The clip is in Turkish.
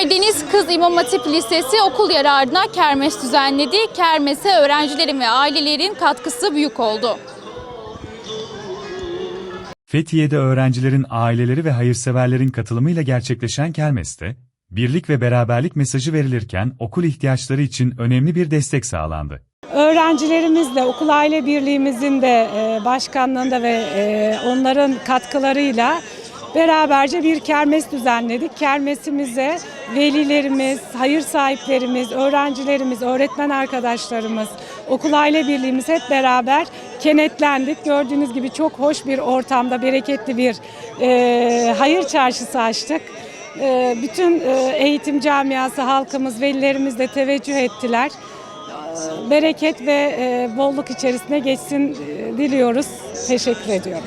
Karadeniz Kız İmam Hatip Lisesi okul yararına kermes düzenledi. Kermese öğrencilerin ve ailelerin katkısı büyük oldu. Fethiye'de öğrencilerin aileleri ve hayırseverlerin katılımıyla gerçekleşen kermeste, birlik ve beraberlik mesajı verilirken okul ihtiyaçları için önemli bir destek sağlandı. Öğrencilerimizle, okul aile birliğimizin de e, başkanlığında ve e, onların katkılarıyla beraberce bir kermes düzenledik. Kermesimize velilerimiz, hayır sahiplerimiz, öğrencilerimiz, öğretmen arkadaşlarımız, okul aile birliğimiz hep beraber kenetlendik. Gördüğünüz gibi çok hoş bir ortamda bereketli bir e, hayır çarşısı açtık. E, bütün e, eğitim camiası, halkımız, velilerimiz de teveccüh ettiler bereket ve e, bolluk içerisine geçsin diliyoruz. Teşekkür ediyorum.